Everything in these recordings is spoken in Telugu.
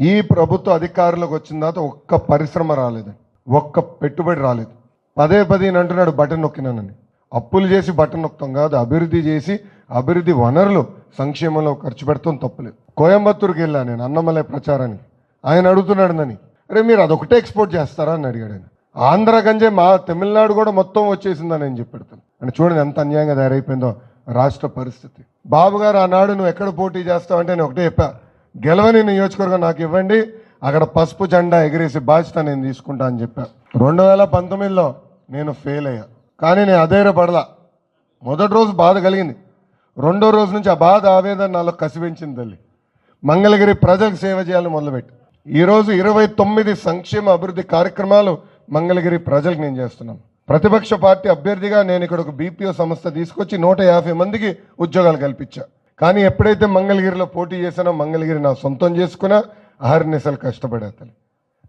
ఈ ప్రభుత్వ అధికారులకు వచ్చిన తర్వాత ఒక్క పరిశ్రమ రాలేదు. ఒక్క పెట్టుబడి రాలేదు. పదే పదే అంటున్నాడు బటన్ నొక్కినానని. అప్పులు చేసి బటన్ నొక్కుతాం కాదు అభివృద్ధి చేసి అభివృద్ధి వనరులు సంక్షేమంలో ఖర్చు పెడతాం తప్పులేదు. కోయంబత్తూరుకి వెళ్ళాను నేను అన్నమలై ప్రచారానికి. ఆయన అడుగుతున్నాడు నని అరే మీరు అదొకటే ఎక్స్పోర్ట్ చేస్తారా? అని అడిగాడు ఆయన. ఆంధ్ర గంజే మా తమిళనాడు కూడా మొత్తం వచ్చేసిందని నేను చెప్పెడతాను. అంటే చూడండి ఎంత అన్యాయంగా తయారైపోయిందో రాష్ట్ర పరిస్థితి. బాబు గారు ఆనాడు నువ్వు ఎక్కడ పోటీ చేస్తావు అంటే నేను ఒకటే చెప్పా. గెలవని నియోజకవర్గం నాకు ఇవ్వండి. అక్కడ పసుపు జెండా ఎగిరేసి బాధ్యత నేను తీసుకుంటా అని చెప్పా. రెండు వేల పంతొమ్మిదిలో నేను ఫెయిల్ అయ్యా. కానీ నేను అధైర్యపడలా. మొదటి రోజు బాధ కలిగింది. రెండో రోజు నుంచి ఆ బాధ ఆవేదన నాలో కసిపించింది తల్లి. మంగళగిరి ప్రజలకు సేవ చేయాలని మొదలుపెట్టి. ఈరోజు ఇరవై తొమ్మిది సంక్షేమ అభివృద్ధి కార్యక్రమాలు మంగళగిరి ప్రజలకు నేను చేస్తున్నాను. ప్రతిపక్ష పార్టీ అభ్యర్థిగా నేను ఇక్కడ ఒక బీపీఓ సంస్థ తీసుకొచ్చి నూట యాభై మందికి ఉద్యోగాలు కల్పించా. కానీ ఎప్పుడైతే మంగళగిరిలో పోటీ చేశానో మంగళగిరి నా సొంతం చేసుకున్నా అహర్నిశలు కష్టపడే తల్లి.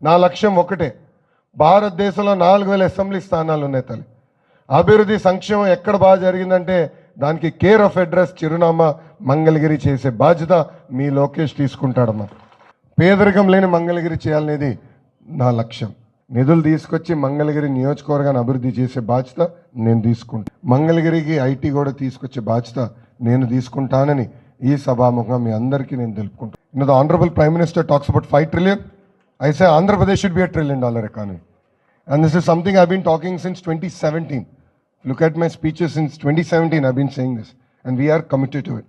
నా లక్ష్యం ఒకటే. భారతదేశంలో నాలుగు వేల అసెంబ్లీ స్థానాలు ఉన్నాయి తల్లి. అభివృద్ధి సంక్షేమం ఎక్కడ బాగా జరిగిందంటే దానికి కేర్ ఆఫ్ అడ్రస్ చిరునామా మంగళగిరి చేసే బాధ్యత మీ లోకేష్ తీసుకుంటాడమ్మా. పేదరికం లేని మంగళగిరి చేయాలనేది నా లక్ష్యం. నిధులు తీసుకొచ్చి మంగళగిరి నియోజకవర్గాన్ని అభివృద్ధి చేసే బాధ్యత నేను తీసుకుంటాను మంగళగిరికి ఐటీ కూడా తీసుకొచ్చే బాధ్యత నేను తీసుకుంటానని ఈ సభాముఖంగా మీ అందరికీ నేను తెలుపుకుంటాను in the honourable prime minister talks about five trillion I say Andhra Pradesh should be a trillion dollar economy. And this is something I've been talking since 2017. Look at my speeches since 2017, I've been saying this. And we are committed to it.